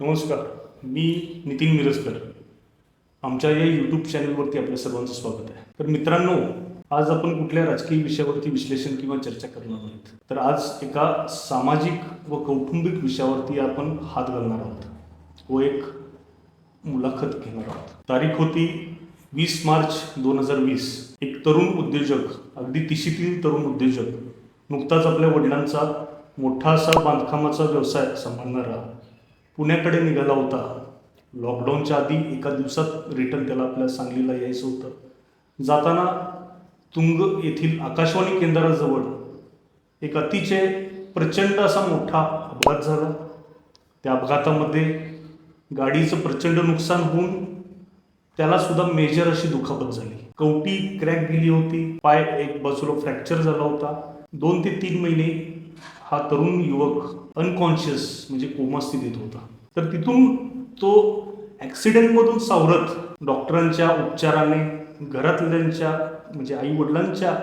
नमस्कार मी नितीन मिरजकर. आमच्या या यूट्यूब चॅनलवरती आपल्या सर्वांचं स्वागत आहे. तर मित्रांनो आज आपण कुठल्या राजकीय विषयावरती विश्लेषण किंवा चर्चा करणार आहोत? तर आज एका सामाजिक व कौटुंबिक विषयावरती आपण हात घालणार आहोत व एक मुलाखत घेणार आहोत. तारीख होती वीस मार्च दोन हजार वीस. एक तरुण उद्योजक अगदी तिशीतील तरुण उद्योजक नुकताच आपल्या वडिलांचा मोठा असा बांधकामाचा व्यवसाय सांभाळणारा पुण्याकडे निघाला होता. लॉकडाऊनच्या आधी एका दिवसात रिटर्न त्याला आपल्या सांगलीला यायचं होतं. जाताना तुंग येथील आकाशवाणी केंद्राजवळ एक अतिशय प्रचंड असा मोठा अपघात झाला. त्या अपघातामध्ये गाडीचं प्रचंड नुकसान होऊन त्याला सुद्धा मेजर अशी दुखापत झाली. कवटी क्रॅक गेली होती पाय एक बाजूला फ्रॅक्चर झाला होता. दोन ते तीन महिने हा तरुण युवक अनकॉन्शियस म्हणजे कोमा स्थितीत होता. तर तिथून तो ॲक्सिडेंटमधून सावरत डॉक्टरांच्या उपचाराने घरातल्यांच्या म्हणजे आई वडिलांच्या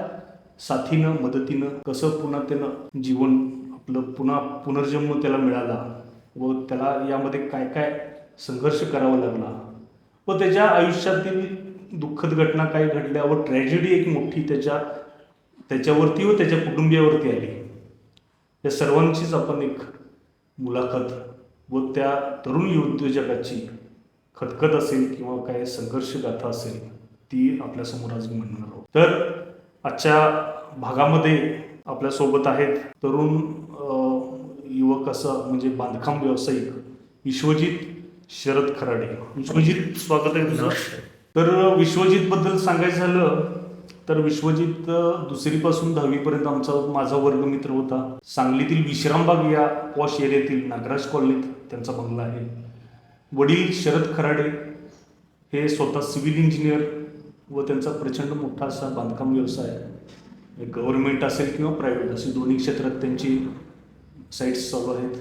साथीनं मदतीनं कसं पुन्हा त्यानं जीवन आपलं पुन्हा पुनर्जन्म त्याला मिळाला व त्याला यामध्ये काय काय संघर्ष करावा लागला व त्याच्या आयुष्यातील दुःखद घटना काय घडल्या व ट्रॅजेडी एक मोठी त्याच्या त्याच्यावरती व त्याच्या कुटुंबियावरती आली. या सर्वांचीच आपण एक मुलाखत व त्या तरुण उद्योजकाची खतखत असेल किंवा काय संघर्ष गाथा असेल ती आपल्यासमोर आज म्हणणार आहोत. तर आजच्या भागामध्ये आपल्यासोबत आहेत तरुण युवक असं म्हणजे बांधकाम व्यावसायिक विश्वजित शरद खराडे. विश्वजित स्वागत आहे तुझं तर विश्वजित बद्दल सांगायचं झालं तर विश्वजित दुसरीपासून दहावीपर्यंत आमचा माझा वर्गमित्र होता. सांगलीतील विश्रामबाग या पॉश एरियातील नागराज कॉलनीत त्यांचा बंगला आहे. वडील शरद खराडे हे स्वतः सिव्हिल इंजिनियर व त्यांचा प्रचंड मोठा असा बांधकाम व्यवसाय आहे गव्हर्नमेंट असेल किंवा प्रायव्हेट असेल दोन्ही क्षेत्रात त्यांची साईट्स चालू आहेत.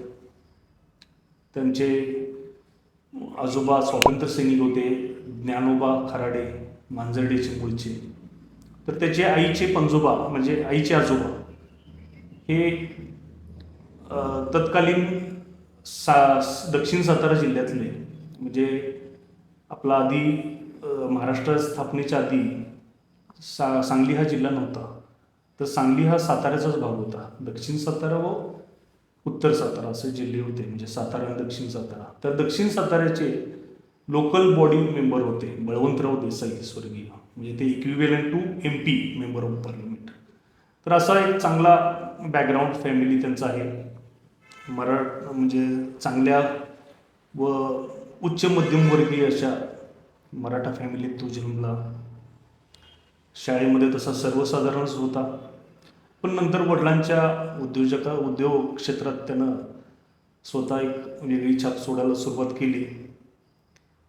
त्यांचे आजोबा स्वातंत्र्यसैनिक होते ज्ञानोबा खराडे मांजर्डेचे मूळचे तर त्याचे आईचे पंजोबा म्हणजे आईचे आजोबा. हे तत्कालीन सा दक्षिण सातारा जिल्ह्यातले म्हणजे आपला आधी महाराष्ट्र स्थापनेच्या आधी सा सांगली हा जिल्हा नव्हता. तर सांगली हा साताऱ्याचाच भाग होता. दक्षिण सातारा व उत्तर सातारा असे जिल्हे होते म्हणजे सातारा आणि दक्षिण सातारा. तर दक्षिण साताऱ्याचे लोकल बॉडी मेंबर होते बळवंतराव देसाई स्वर्गीय. म्हणजे ते equivalent to M P member of parliament तर असा एक चांगला बॅकग्राऊंड फॅमिली त्यांचा आहे. मरा म्हणजे चांगल्या व उच्च मध्यमवर्गीय अशा मराठा फॅमिलीत तो जन्मला. शाळेमध्ये तसा सर्वसाधारणच होता. पण नंतर वडिलांच्या उद्योजका उद्योग क्षेत्रात त्यानं स्वतः एक वेगळी छाप सोडायला सुरुवात केली.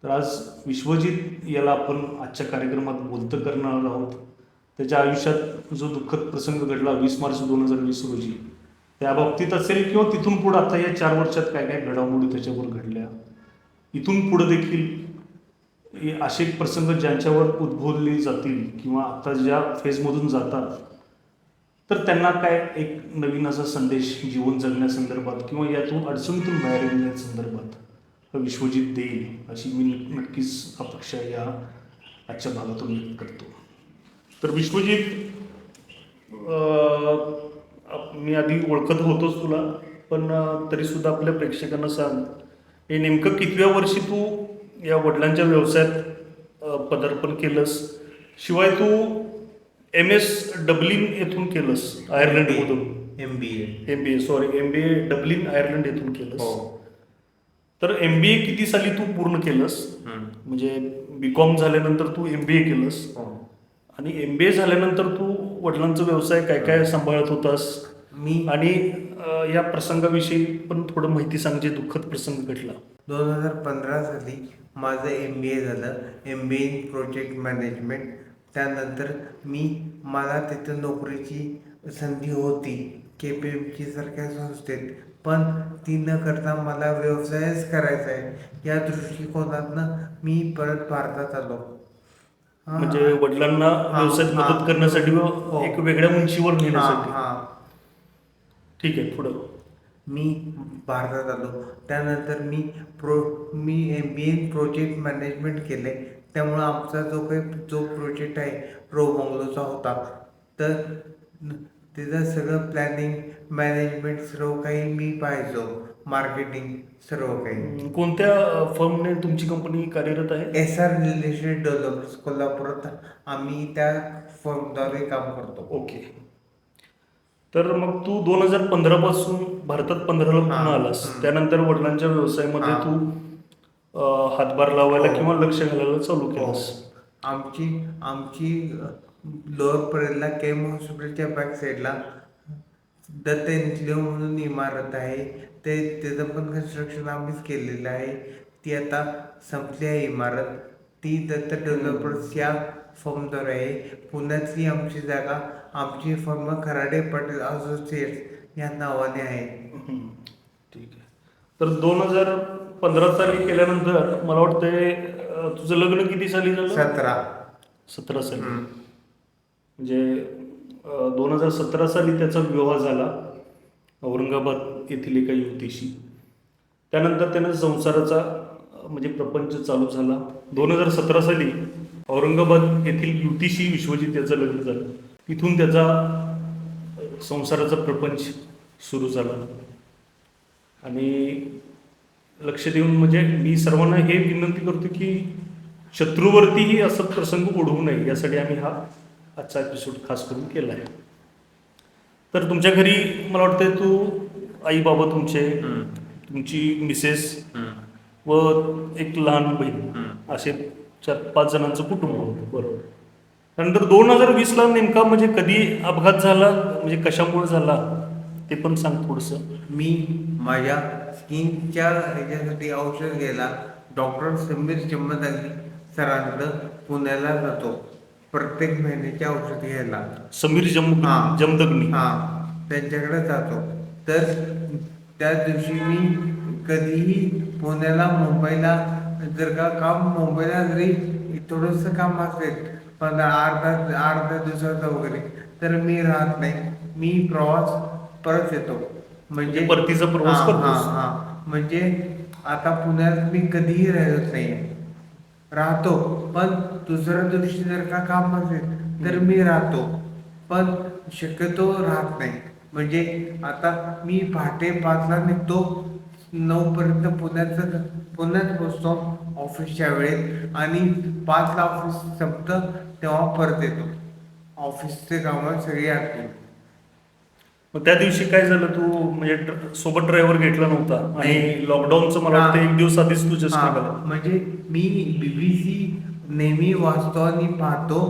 तर आज विश्वजित याला आपण आजच्या कार्यक्रमात बोलतं करणार आहोत. त्याच्या आयुष्यात जो दुःखद प्रसंग घडला वीस मार्च दोन हजार वीस रोजी त्या बाबतीत असेल किंवा तिथून पुढं आता या चार वर्षात काय काय घडामोडी त्याच्यावर घडल्या. इथून पुढं देखील असे प्रसंग ज्यांच्यावर उद्भवले जातील किंवा आता ज्या फेजमधून जातात तर त्यांना काय एक नवीन असा संदेश जीवन जगण्यासंदर्भात किंवा यातून अडचणीतून बाहेर येण्यासंदर्भात? विश्वजित देईल अशी मी नक्कीच अपेक्षा या आजच्या भागातून व्यक्त करतो. तर विश्वजित मी आधी ओळखत होतोच तुला पण तरीसुद्धा आपल्या प्रेक्षकांना सांग हे नेमकं कितव्या वर्षी तू या वडिलांच्या व्यवसायात पदार्पण केलंस? शिवाय तू एम एस डब्लिन येथून केलंस आयर्लंडमधून. M B A. M B A sorry M B A Dublin Ireland येथून केलंस. हो. तर एम बी ए किती साली तू पूर्ण केलंस? म्हणजे बी कॉम झाल्यानंतर तू एम बी ए केलंस. हो. आणि एम बी ए झाल्यानंतर तू वडिलांचा व्यवसाय काय काय सांभाळत होतास? मी आणि या प्रसंगाविषयी पण थोडं माहिती सांग जे दुःखद प्रसंग घडला. दोन हजार पंधरा साली माझं एम बी ए झालं. M B A in project management त्यानंतर मी मला तिथं नोकरीची संधी होती. के पी एम ची सारख्या संस्थेत. पण ती न करता मला व्यवसायच करायचा आहे या दृष्टिकोनातनं मी परत भारतात आलो. म्हणजे वडिलांना व्यवसायात. मदत करण्यासाठी हो. एक वेगळ्या उंचीवर नेण्यासाठी. ठीक आहे पुढं मी भारतात आलो त्यानंतर मी pro me M B A project management केले त्यामुळं आमचा जो काही जो प्रोजेक्ट आहे रो बंगलोचा होता तर त्याचं सगळं प्लॅनिंग मॅनेजमेंट सर्व काही मी पाहायचो मार्केटिंग सर्व काही कोणत्या फर्मने तुमची कंपनी कार्यरत आहे एस आर रिलेटेड डेव्हलपर्स कोल्हापुरात आम्ही त्या फर्मद्वारे काम करतो ओके तर मग तू दोन हजार पंधरा पासून भारतात पंधराला पुन्हा हा, आलास. त्यानंतर वडिलांच्या व्यवसायामध्ये हा. तू अं, हातभार लावायला हो. किंवा लक्ष घालायला चालू हो. केलंस आमची आमची लोअर परेलला केम हॉस्पिटलच्या बॅक साईडला दत्त एन्क्लेव म्हणून इमारत आहे. ते त्याचं पण कन्स्ट्रक्शन आम्हीच केलेलं आहे. ती आता संपली आहे इमारत. ती दत्त डेव्हलपर्स या फर्मद्वारे आहे. पुण्यातली आमची जागा आमची फर्म खराडे पटेल असोसिएट्स या नावाने आहे. ठीक आहे. तर दोन हजार पंधरा साली केल्यानंतर मला वाटतंय तुझं लग्न किती साली झालं? सतरा. सतरा साली. म्हणजे दोन हजार सतरा साली त्याचा विवाह झाला औरंगाबाद येथील एका युवतीशी. त्यानंतर त्यानं संसाराचा म्हणजे प्रपंच चालू झाला. दोन हजार सतरा साली औरंगाबाद येथील युवतीशी विश्वजित याचं लग्न झालं. तिथून त्याचा संसाराचा प्रपंच सुरू झाला. आणि लक्ष देऊन म्हणजे मी सर्वांना हे विनंती करतो की शत्रूवरतीही असं प्रसंग ओढवू नये यासाठी आम्ही हा आजचा एपिसोड खास करून केला आहे. तर तुमच्या घरी मला वाटतं तू आई बाबा तुमचे तुमची मिसेस व एक लहान बहीण असे चार पाच जणांचं कुटुंब होतं बरोबर. त्यानंतर दोन हजार वीसला नेमका म्हणजे कधी अपघात झाला म्हणजे कशामुळे झाला ते पण सांग थोडंसं. मी माझ्या स्किनच्या ह्याच्यासाठी औषध घ्यायला डॉक्टर समीर चम्मदानी सरांकडं पुण्याला जातो. प्रत्येक महिन्याचे औषध घ्यायला. समीर जम हा. जमदग्नी. हा. त्यांच्याकडे जातो. तर त्या दिवशी मी कधीही पुण्याला मुंबईला जर का काम मुंबईला जरी थोडंसं काम असेल पण अर्धा अर्ध्या दिवसाचं वगैरे तर मी राहत नाही. मी प्रवास परत येतो. म्हणजे परतीचा प्रवास हा, करतोस. हा, हा. म्हणजे आता पुण्यात मी कधीही राहिलोच नाही. राहतो. पण दुसऱ्या दिवशी जर का काम असेल तर मी राहतो. पण शक्यतो राहत नाही. म्हणजे आता मी पहाटे पाचला निघतो. नऊपर्यंत पुण्याचं पुण्यात पोचतो ऑफिसच्या वेळेत. आणि पाचला ऑफिस संपतं तेव्हा परत येतो. ऑफिसचे कामं सगळी आटली मग त्या दिवशी काय झालं तू म्हणजे सोबत ड्रायव्हर घेतला नव्हता आणि. लॉकडाऊनचं मला वाटतं हा. एक दिवस आधीच तू जस्ट हा, निघाला म्हणजे मी बीबीसी नेहमी वाचतो आणि पाहतो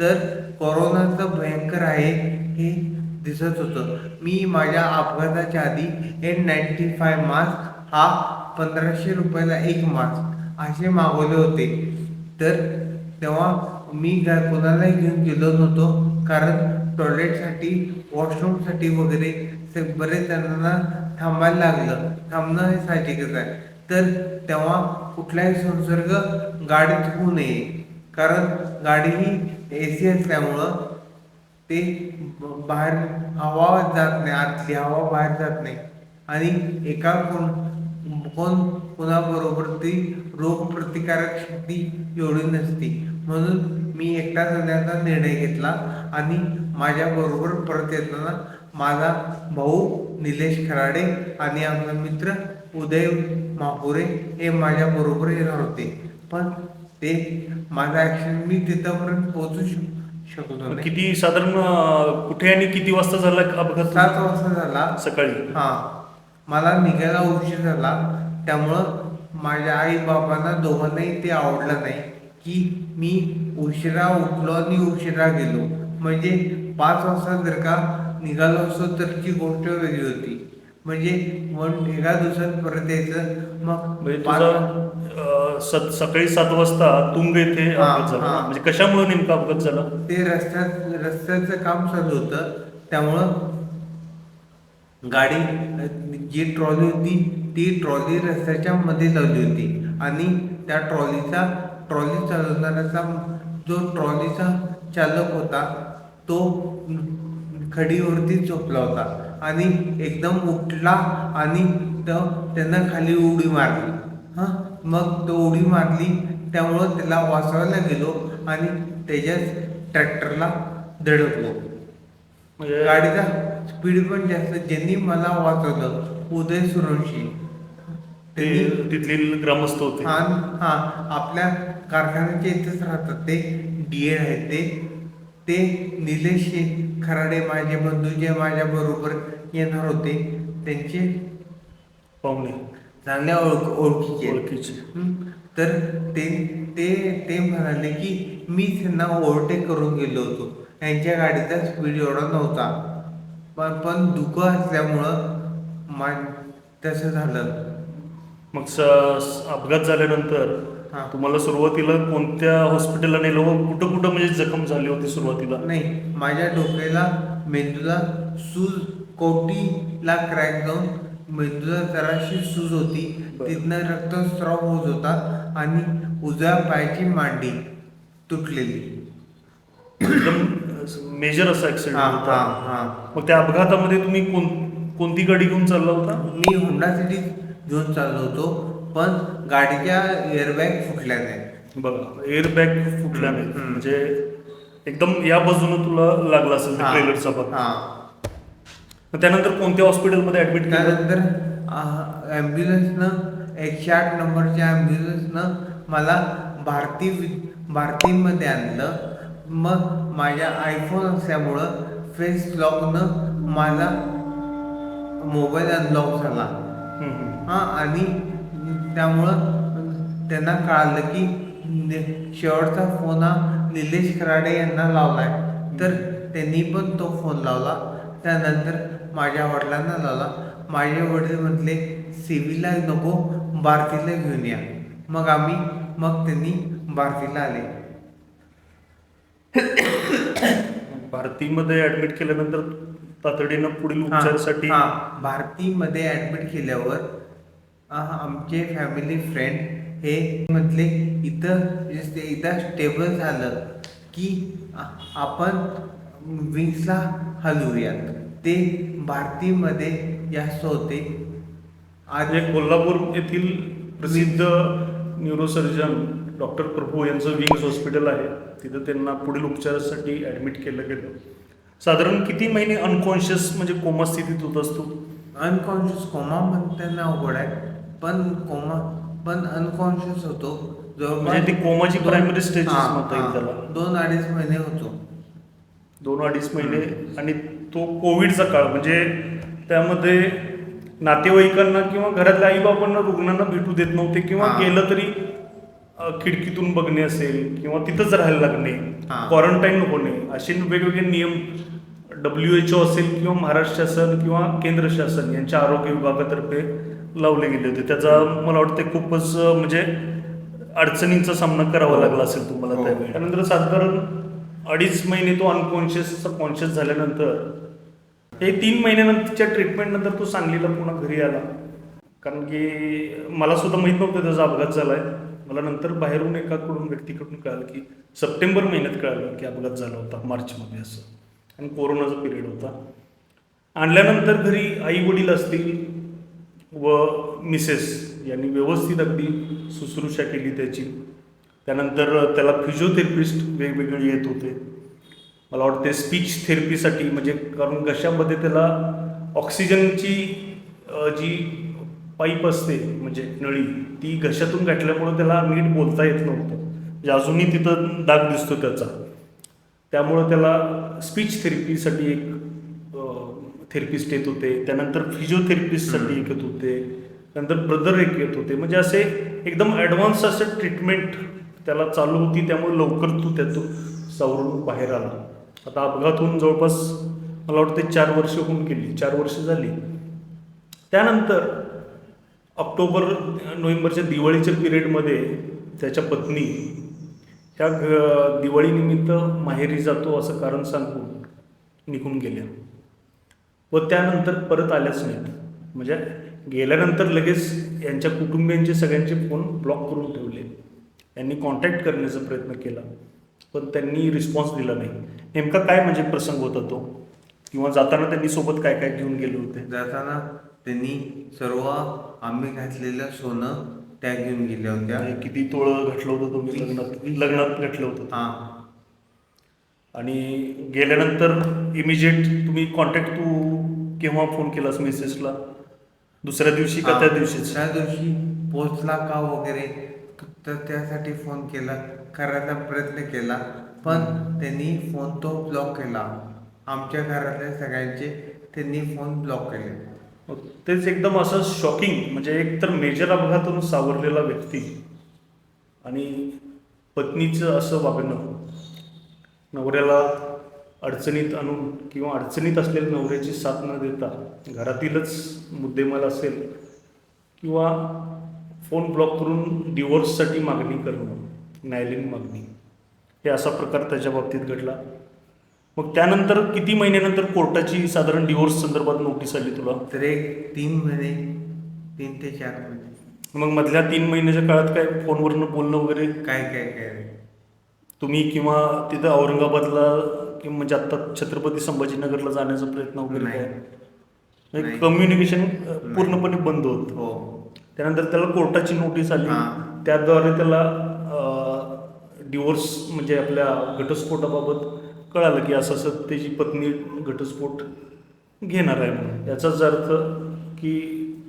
तर कोरोनाचं भयंकर आहे हे दिसत होतं मी माझ्या अपघाताच्या आधी एन नाईन्टी फाय मास्क हा पंधराशे रुपयाला एक मास्क असे मागवले होते तर तेव्हा मी कोणालाही घेऊन गेलो नव्हतो कारण टॉयलेटसाठी वॉशरूमसाठी वगैरे से बरेच जणांना थांबायला लागलं. थांबणं हे साहजिकच आहे. तर तेव्हा कुठलाही संसर्ग गाडीत होऊ नये. कारण गाडी ही ए सी असल्यामुळं ते बाहेर हवा जात नाही. आतली हवा बाहेर जात नाही. आणि एका कोण कोण कोणाबरोबर ती रोग प्रतिकारक शक्ती एवढी नसते. म्हणून मी एकटा जाण्याचा निर्णय घेतला आणि माझ्या बरोबर परत येताना माझा भाऊ निलेश खराडे आणि आमचा मित्र उदय माहुरे हे माझ्या बरोबर येणार होते. पण ते माझा ऍक्शन मी तिथपर्यंत पोहोचू शक- शकलो नाही. किती साधारण कुठे आणि किती वाजता झाला अपघात सात वाजता झाला. सकाळी. हा. मला निघायला उशीर झाला. त्यामुळं माझ्या आई बाबांना दोघांनाही ते आवडलं नाही की मी उशिरा उठलो आणि उशिरा गेलो. म्हणजे पाच वाजता जर का निघालो असतो तर ती गोष्ट वेगळी होती. म्हणजे मग एका दिवसात परत यायचं मग म्हणजे तुझा सत- सकाळी सात वाजता तुंग येथे अपघात झाला. म्हणजे कशामुळे नेमका अपघात झाला? ते रस्त्यात रस्त्याचं काम चालू होतं. त्यामुळं गाडी जी ट्रॉली होती ती ट्रॉली रस्त्याच्या मध्ये लावली होती. आणि त्या ट्रॉलीचा ट्रॉली चालवणाऱ्याचा जो ट्रॉलीचा चालक होता तो खडीवरती झोपला होता आणि एकदम उठला आणि तो त्यानं खाली उडी मारली. हां? मग तो उडी मारली त्यामुळं त्याला वाचवायला गेलो आणि त्याच्याच ट्रॅक्टरला धडकलो. म्हणजे गाडीचा स्पीड पण जास्त ज्यांनी मला वाचवलं उदय सुरवंशी. ते तिथले ग्रामस्थ होते. हा हा आपल्या कारखान्याच्या इथेच राहतात. ते डीएड आहेत. ते ते निलेश खराडे माझे बंधू जे माझ्या बरोबर येणार होते. त्यांचे पाहुणे. चांगल्या ओळख ओळखीचे. ओळखीचे? तर ते ते ते म्हणाले की मी त्यांना ओव्हरटेक करून गेलो होतो. त्यांच्या गाडीचा स्पीड एवढा नव्हता. पण पण धुकं असल्यामुळं मा तसं झालं. मग स- अपघात झाल्यानंतर हा. तुम्हाला सुरुवातीला कोणत्या हॉस्पिटलला नेलं व कुठं कुठं म्हणजे जखम झाली होती सुरुवातीला? नाही माझ्या डोक्याला मेंदूला सूज कोटीला क्रॅक जाऊन मेंदूला जराशी सूज होती. बरं. तिथनं रक्तस्राव होत होता आणि उजव्या पायाची मांडी तुटलेली. एकदम मेजर असा ऍक्सिडेंट हा होता. हा हा. मग त्या अपघातामध्ये तुम्ही कोण कोणती गाडी घेऊन चालला होता? मी होंडा सिटी घेऊन चाललो होतो. पण गाडीच्या एअरबॅग फुटल्या नाही बघा एअर बॅग फुटला नाही हम्म. म्हणजे एकदम या बाजूने तुला लागला असेल. ट्रेलरचा भाग हा. त्यानंतर कोणत्या हॉस्पिटलमध्ये ऍडमिट त्यानंतर ॲम्ब्युलन्सनं एकशे आठ नंबरच्या ॲम्ब्युलन्सनं मला भारती भारतीमध्ये आणलं. मग माझ्या आयफोन असल्यामुळं फेस लॉकनं माझा मोबाईल अनलॉक झाला. हां आणि त्यामुळं त्यांना कळालं की शेवटचा फोन हा निलेश खराडे यांना लावलाय. तर त्यांनी पण तो फोन लावला. त्यानंतर माझ्या वडिलांना लावला. माझे वडील म्हटले सिव्हिलला नको भारतीला घेऊन या. मग आम्ही मग त्यांनी भारतीला आले. भारतीमध्ये ऍडमिट केल्यानंतर तातडीनं पुढील उपचारासाठी. भारतीमध्ये ऍडमिट केल्यावर आमचे फॅमिली फ्रेंड हे म्हटले इथं इथं स्टेबल झालं की आपण विंग्सला हलवूयात. ते भारतीमध्ये जास्त होते आज कोल्हापूर येथील प्रसिद्ध न्यूरोसर्जन डॉक्टर प्रभू यांचं विंग्स हॉस्पिटल आहे. तिथं त्यांना पुढील उपचारासाठी ऍडमिट केलं गेलं. साधारण किती महिने अनकॉन्शियस म्हणजे कोमा स्थितीत होत असतो? अनकॉन्शियस कोमा म्हणताना अवघड आहे. पण कोमा पण अनकॉन्शियस होतो म्हणजे ती कोमाची म्हणता येईल हा. त्याला. दोन अडीच महिने होतो दोन अडीच महिने आणि तो कोविडचा काळ म्हणजे त्यामध्ये नातेवाईकांना किंवा घरातल्या आईबाबांना रुग्णांना भेटू देत नव्हते किंवा. गेलं तरी खिडकीतून बघणे असेल किंवा तिथंच राहायला लागणे. क्वारंटाईन होणे असे वेगवेगळे नियम डब्ल्यू एच ओ असेल किंवा महाराष्ट्र शासन किंवा केंद्र शासन यांच्या आरोग्य विभागातर्फे लावले गेले होते. त्याचा मला वाटतं खूपच म्हणजे अडचणींचा सामना करावा लागला असेल तुम्हाला हो. त्यावेळी त्यानंतर साधारण अडीच महिने तो अनकॉन्शियस कॉन्शियस झाल्यानंतर हे तीन महिन्यानंतरच्या ट्रीटमेंट नंतर तो सांगलीला पुन्हा घरी आला. कारण की मला सुद्धा माहीत नव्हतं त्याचा अपघात झालाय. मला नंतर बाहेरून एकाकडून व्यक्तीकडून कळालं की सप्टेंबर महिन्यात कळालं की अपघात झाला होता मार्चमध्ये असं. आणि कोरोनाचा पिरियड होता. आणल्यानंतर घरी आई वडील असतील व मिसेस यांनी व्यवस्थित अगदी शुश्रूषा केली त्याची. त्यानंतर त्याला फिजिओथेरपिस्ट वेगवेगळे येत होते. मला वाटते स्पीच थेरपीसाठी म्हणजे कारण घशामध्ये त्याला ऑक्सिजनची जी पाईप असते म्हणजे नळी ती घशातून गाठल्यामुळं त्याला नीट बोलता येत नव्हतं. म्हणजे अजूनही तिथं दाग दिसतो त्याचा. त्यामुळं त्याला स्पीच थेरपीसाठी एक थेरपिस्ट येत होते. त्यानंतर फिजिओथेरपिस्टसाठी एक येत होते. त्यानंतर ब्रदर एक येत होते. म्हणजे असे एकदम ॲडव्हान्स असं ट्रीटमेंट त्याला चालू होती. त्यामुळे लवकर तू त्यातून सावरून बाहेर आला. आता अपघात होऊन जवळपास मला वाटते चार वर्ष होऊन गेली. चार वर्ष झाली. त्यानंतर ऑक्टोबर नोव्हेंबरच्या दिवाळीच्या पिरियडमध्ये त्याच्या पत्नी ह्या दिवाळीनिमित्त माहेरी जातो असं कारण सांगून निघून गेल्या. व त्यानंतर परत आल्याच नाहीत. म्हणजे गेल्यानंतर लगेच यांच्या कुटुंबियांचे सगळ्यांचे फोन ब्लॉक करून ठेवले. यांनी कॉन्टॅक्ट करण्याचा प्रयत्न केला. पण त्यांनी रिस्पॉन्स दिला नाही. नेमका काय म्हणजे प्रसंग होता तो? किंवा जाताना त्यांनी सोबत काय काय घेऊन गेले होते? जाताना त्यांनी सर्व आम्ही घातलेलं सोनं त्या घेऊन गेल्या होत्या. आणि किती तोळं घातलं होतं तुम्ही? लग्नात लग्नात घातलं होतं. हा. आणि गेल्यानंतर इमिजिएट तुम्ही कॉन्टॅक्ट तू केव्हा फोन केलास मेसेजला दुसऱ्या दिवशी का त्या दिवशीच? त्या दिवशी पोचला का वगैरे? तर त्यासाठी फोन केला करायचा प्रयत्न केला. पण त्यांनी फोन तो ब्लॉक केला. आमच्या घरातल्या सगळ्यांचे त्यांनी फोन ब्लॉक केले. तेच एकदम असं शॉकिंग म्हणजे एक तर मेजर अपघातून सावरलेला व्यक्ती आणि पत्नीचं असं वागणं. नवऱ्याला अडचणीत आणून किंवा अडचणीत असलेल्या नवऱ्याची साथ न देता घरातीलच मुद्देमाल असेल किंवा फोन ब्लॉक करून डिवोर्ससाठी मागणी करणं न्यायालयीन मागणी. हे असा प्रकार त्याच्या बाबतीत घडला. मग त्यानंतर किती महिन्यानंतर कोर्टाची साधारण डिवोर्स संदर्भात नोटीस आली तुला? तर एक तीन महिने तीन ते चार महिने. मग मधल्या तीन महिन्याच्या काळात काय फोनवरनं बोलणं वगैरे? काय काय काय तुम्ही किंवा तिथं औरंगाबादला किंवा म्हणजे आता छत्रपती संभाजीनगरला जाण्याचा प्रयत्न वगैरे नाही. काय? नाही. कम्युनिकेशन पूर्णपणे बंद होत. हो. त्यानंतर त्याला कोर्टाची नोटीस आली. हा. त्याद्वारे त्याला डिवोर्स म्हणजे आपल्या घटस्फोटाबाबत कळालं की असं असं त्याची पत्नी घटस्फोट घेणार आहे म्हणून. याचाच अर्थ की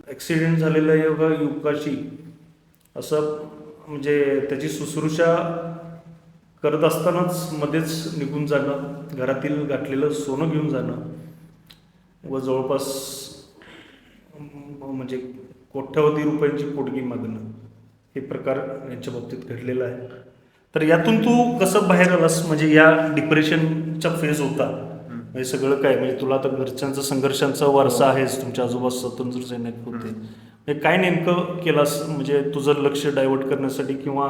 ॲक्सिडेंट झालेल्या योगा युवकाशी असं म्हणजे त्याची शुश्रूषा करत असतानाच मध्येच निघून जाणं घरातील गाठलेलं सोनं घेऊन जाणं व जवळपास म्हणजे कोट्यावधी रुपयांची पोटगी मागणं हे प्रकार यांच्या बाबतीत घडलेला आहे. तर यातून तू कसं बाहेर आलास? म्हणजे या डिप्रेशनचा फेज होता. म्हणजे सगळं काय? म्हणजे तुला आता घरच्यांचा संघर्षांचा वारसा आहेच. तुमच्या आजोबा स्वतंत्र सैनिक होते. म्हणजे काय नेमकं केलास? म्हणजे तुझं लक्ष डायव्हर्ट करण्यासाठी किंवा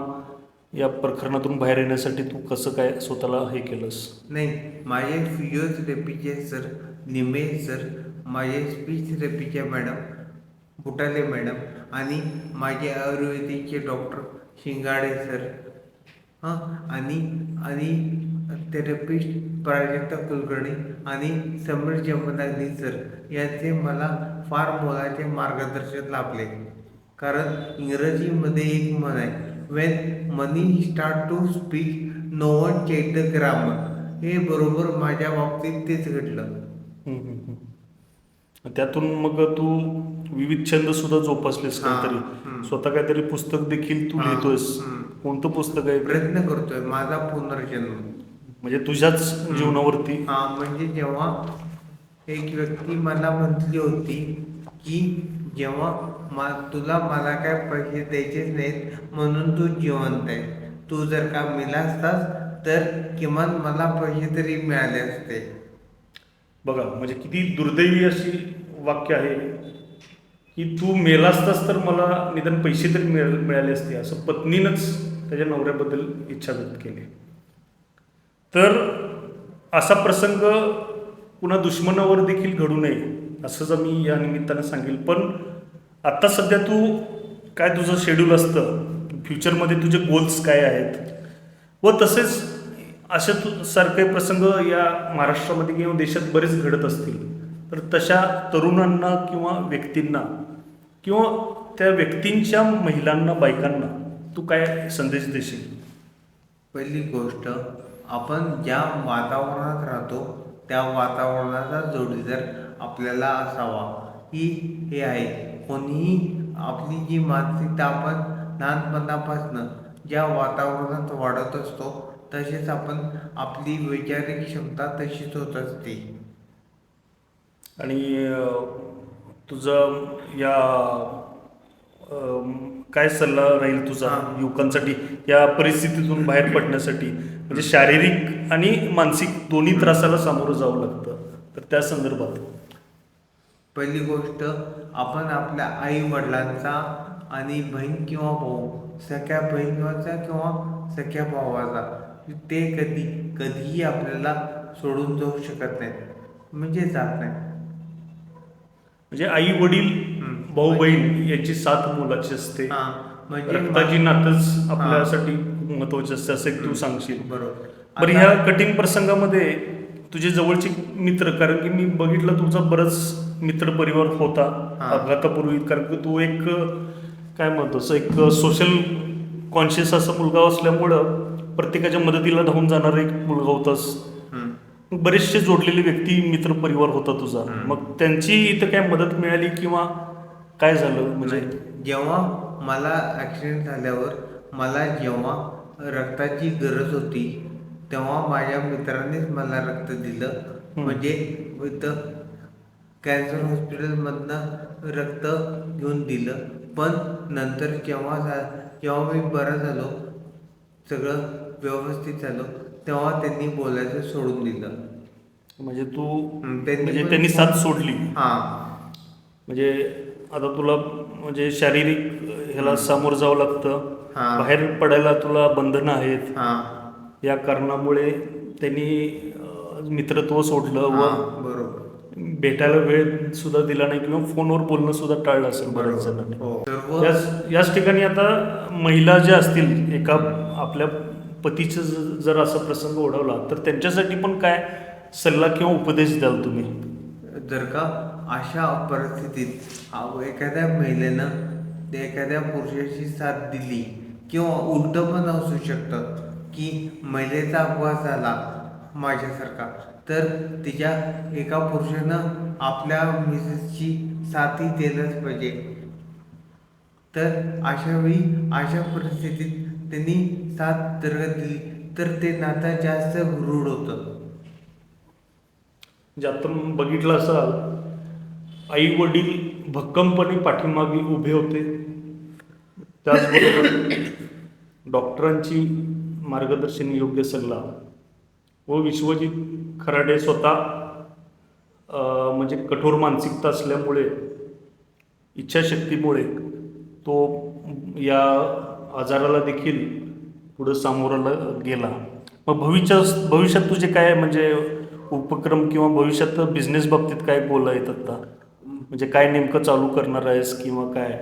या प्रकरणातून बाहेर येण्यासाठी तू कसं काय स्वतःला हे केलंस? नाही माझे फिजिओथेरपीचे सर निमे सर माझे स्पीच थेरपीचे मॅडम बुटाले मॅडम आणि माझे आयुर्वेदिकचे डॉक्टर शिंगाडे सर हां आणि आणि थेरपिस्ट प्राजक्ता कुलकर्णी आणि समीर जमदानी सर यांचे मला फार मोलाचे मार्गदर्शन लाभले कारण इंग्रजीमध्ये एक म्हण आहे when money start to speak no one the grammar हे बरोबर माझ्या बाबतीत तेच घडलं. त्यातून मग तू विविध छंद सुद्धा जोपासलेस काहीतरी. स्वतः काहीतरी पुस्तक देखील तू लिहितोयस. कोणतं पुस्तक आहे? प्रयत्न करतोय. माझा पुनर्जन्म. म्हणजे तुझ्याच जीवनावरती? हा म्हणजे जेव्हा एक व्यक्ती मला म्हटली होती की जेव्हा मा तुला मला काय पैसे द्यायचेच नाहीत म्हणून तू जिवंत आहे. तू जर का मिला असतास तर किमान मला पैसे तरी मिळाले असते. बघा म्हणजे किती दुर्दैवी अशी वाक्य आहे. की तू मेला असतास तर मला निदान पैसे तरी मिळ मिळाले असते. असं पत्नीनंच त्याच्या नवऱ्याबद्दल इच्छा व्यक्त केली. तर असा प्रसंग पुन्हा दुश्मनावर देखील घडू नये असंच मी या निमित्तानं सांगेल. पण आत्ता सध्या तू काय तुझं शेड्यूल असतं? फ्युचरमध्ये तुझे गोल्स काय आहेत? व तसेच असे तू सारखे प्रसंग या महाराष्ट्रामध्ये किंवा देशात बरेच घडत असतील. तर तशा तरुणांना किंवा व्यक्तींना किंवा त्या व्यक्तींच्या महिलांना बायकांना तू काय संदेश देशील? पहिली गोष्ट आपण ज्या वातावरणात राहतो त्या वातावरणाचा जोडीदार आपल्याला असावा. ही हे आहे. कोणीही आपली जी मानसिकता आपण लहानपणापासून ज्या वातावरणात वाढत असतो तसेच आपण आपली वैचारिक क्षमता तशीच होत असते. आणि तुझं या काय सल्ला राहील तुझा. युवकांसाठी? या परिस्थितीतून बाहेर पडण्यासाठी? म्हणजे शारीरिक आणि मानसिक दोन्ही त्रासाला सामोरं जावं लागतं. तर त्या संदर्भात. पहिली गोष्ट आपण आपल्या आई वडिलांचा आणि बहीण किंवा भाऊ सख्या बहिणीचा किंवा सख्या भावाचा ते कधी कधीही आपल्याला सोडून जाऊ शकत नाहीत. म्हणजे जात नाही म्हणजे आई वडील. भाऊ बहीण यांची साथ मोलाची असते म्हणजे रक्ताची नातच आपल्यासाठी खूप महत्वाची असते असं एक तू सांगशील बरोबर बरं ह्या कठीण प्रसंगामध्ये तुझे जवळचे मित्र कारण की मी बघितलं तुझा बरंच मित्र परिवार होता. अपघातापूर्वी कारण की तू एक काय म्हणतोस एक सोशल कॉन्शियस असा मुलगा असल्यामुळं प्रत्येकाच्या मदतीला धावून जाणारा एक मुलगा होतास. बरेचसे जोडलेले व्यक्ती मित्र परिवार होता तुझा. मग त्यांची इथं काय मदत मिळाली किंवा काय झालं म्हणजे जेव्हा मला ॲक्सिडेंट झाल्यावर मला जेव्हा रक्ताची गरज होती तेव्हा माझ्या मित्रानेच मला रक्त दिलं. म्हणजे इथं कॅन्सर हॉस्पिटलमधनं रक्त घेऊन दिलं पण नंतर जेव्हा झा जेव्हा मी बरा झालो सगळं व्यवस्थित झालो तेव्हा त्यांनी बोलायचं सोडून दिलं. म्हणजे तू म्हणजे त्यांनी साथ सोडली. हां. म्हणजे आता तुला म्हणजे शारीरिक ह्याला सामोरं जावं लागतं. हा. बाहेर पडायला तुला बंधनं आहेत. हां. या कारणामुळे त्यांनी अं, मित्रत्व सोडलं व हां बरोबर. भेटायला वेळ सुद्धा दिला नाही किंवा फोनवर बोलणं सुद्धा टाळलं असेल बऱ्याच जणांनी. हो. सर्व याच याच ठिकाणी आता महिला ज्या असतील एका आपल्या पतीचं ज- जर असा प्रसंग ओढवला तर त्यांच्यासाठी पण काय सल्ला किंवा उपदेश द्याल तुम्ही? जर का अशा परिस्थितीत एखाद्या महिलेनं ते एखाद्या पुरुषाची साथ दिली किंवा उलट पण असू शकतं की महिलेचा अपघात झाला माझ्यासारखा तर तिच्या एका पुरुषानं आपल्या मिसेसची साथही दिलंच पाहिजे. तर अशा वेळी अशा परिस्थितीत त्यांनी साथ जर दिली. तर ते नातं जास्त रूढ होतं. म्हणजे आता बघितलं असाल आई वडील भक्कमपणे पाठीमागे उभे होते. त्याचबरोबर डॉक्टरांची मार्गदर्शन योग्य सल्ला व विश्वजित खराडे स्वतः म्हणजे कठोर मानसिकता असल्यामुळे इच्छाशक्तीमुळे तो या आजाराला देखील पुढं सामोराला गेला. मग भविष्य भविष्यात तुझे काय म्हणजे उपक्रम किंवा भविष्यात बिझनेस बाबतीत काय बोला येतात आता? म्हणजे काय नेमकं चालू करणार आहेस किंवा काय?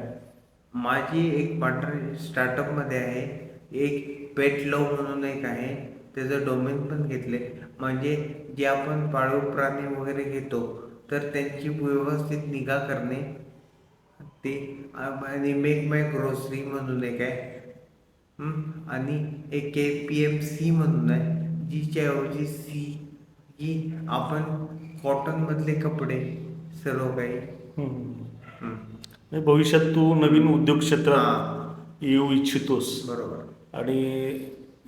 माझी एक पार्टनर स्टार्टअपमध्ये आहे. एक पेट लव म्हणून एक आहे. त्याचं डोमेन पण घेतले म्हणजे जे आपण पाळीव प्राणी वगैरे घेतो तर त्यांची व्यवस्थित निगा करणे. ते आणि मेक माय ग्रोसरी म्हणून एक आहे. आणि एक के पी एम सी म्हणून आहे जिच्याऐवजी सी की आपण कॉटनमधले कपडे सर्व काही. हं. म्हणजे भविष्यात तू नवीन उद्योग क्षेत्रात हां. येऊ इच्छितोस. बरोबर. आणि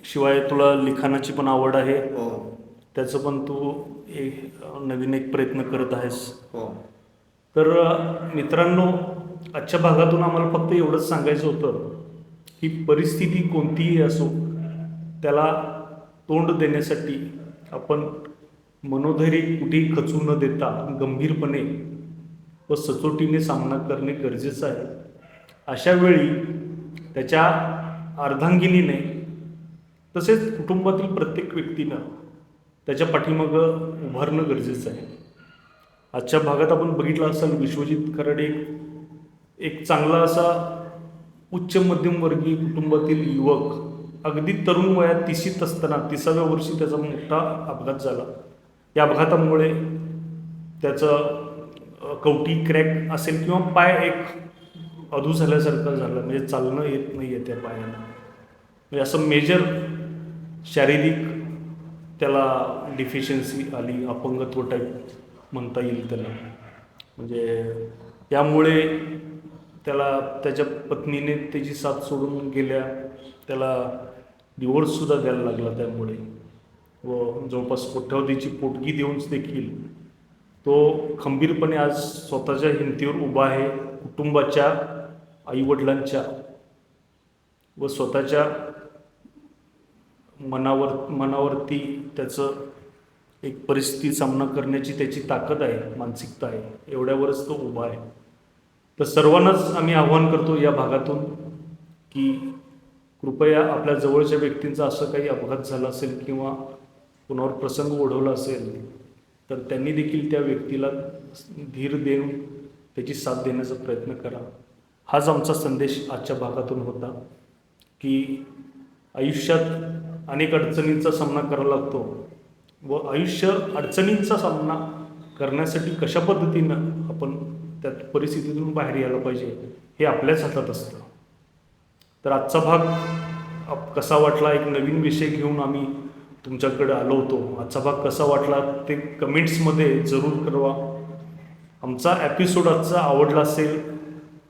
शिवाय तुला लिखाणाची पण आवड आहे. हो. त्याचं पण तू एक नवीन एक प्रयत्न करत आहेस. हो. तर मित्रांनो आजच्या भागातून आम्हाला फक्त एवढंच सांगायचं होतं. ही परिस्थिती कोणतीही असो त्याला तोंड देण्यासाठी आपण मनोधैर्य कुठेही खचू न देता गंभीरपणे व सचोटीने सामना करणे गरजेचं आहे. अशा वेळी त्याच्या अर्धांगिनीने तसेच कुटुंबातील प्रत्येक व्यक्तीनं त्याच्या पाठीमागं उभारणं गरजेचं आहे. आजच्या भागात आपण बघितलं असाल विश्वजित कराडे एक एक चांगला असा उच्च मध्यमवर्गीय कुटुंबातील युवक अगदी तरुण वयात तिशीत असताना तिसाव्या वर्षी त्याचा मोठा अपघात झाला. या अपघातामुळे त्याचं कवटी क्रॅक असेल किंवा पाय एक अधू झाल्यासारखं झालं म्हणजे चालणं येत नाही आहे त्या पायाला म्हणजे असं मेजर शारीरिक त्याला डिफिशियन्सी आली अपंगत्व टाईप म्हणता येईल त्याला. म्हणजे यामुळे त्याला त्याच्या पत्नीने त्याची साथ सोडून गेल्या. त्याला डिवोर्ससुद्धा द्यायला लागला त्यामुळे. व जवळपास कोट्यावधीची पोटगी देऊनच देखील तो खंबीरपणे आज स्वतःच्या हिमतीवर उभा आहे. कुटुंबाच्या आईवडिलांच्या व स्वतःच्या मनावर मनावरती त्याचं एक परिस्थिती सामना करण्याची त्याची ताकद आहे मानसिकता आहे. एवढ्यावरच तो उभा आहे. तर सर्वांनाच आम्ही आव्हान करतो या भागातून की कृपया आपल्या जवळच्या व्यक्तींचा असं काही अपघात झाला असेल किंवा कुणावर प्रसंग ओढवला असेल तर त्यांनी देखील त्या व्यक्तीला धीर देऊन त्याची साथ देण्याचा प्रयत्न करा. हाच आमचा संदेश आजच्या भागातून होता की आयुष्यात अनेक अडचणींचा सामना करावा लागतो व आयुष्य अडचणींचा सामना करण्यासाठी कशा पद्धतीनं आपण त्या परिस्थितीतून बाहेर यायला पाहिजे. हे आपल्याच हातात असतं. तर आजचा भाग आप- कसा वाटला? एक नवीन विषय घेऊन आम्ही तुमच्याकडे आलो होतो. आजचा भाग कसा वाटला? ते कमेंट्समध्ये जरूर कळवा. आमचा एपिसोड आजचा आवडला असेल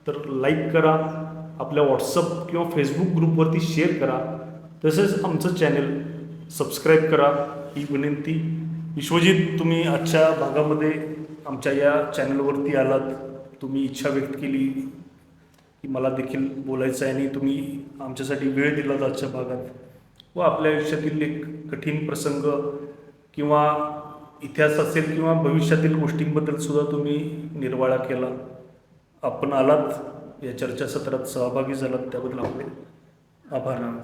तर लाईक करा. आपल्या व्हॉट्सअप किंवा फेसबुक ग्रुपवरती शेअर करा. तसेच आमचं चॅनल सबस्क्राईब करा. ही विनंती. विश्वजित तुम्ही आजच्या भागामध्ये आमच्या या चॅनलवरती आलात. तुम्ही इच्छा व्यक्त केली की मला देखील बोलायचं आहे आणि तुम्ही आमच्यासाठी वेळ दिलात आजच्या भागात. व आपल्या आयुष्यातील एक कठीण प्रसंग किंवा इतिहास असेल किंवा भविष्यातील गोष्टींबद्दल सुद्धा तुम्ही निर्वाळा केला. आपण आलात. या चर्चासत्रात सहभागी झालात. त्याबद्दल आपले आभार.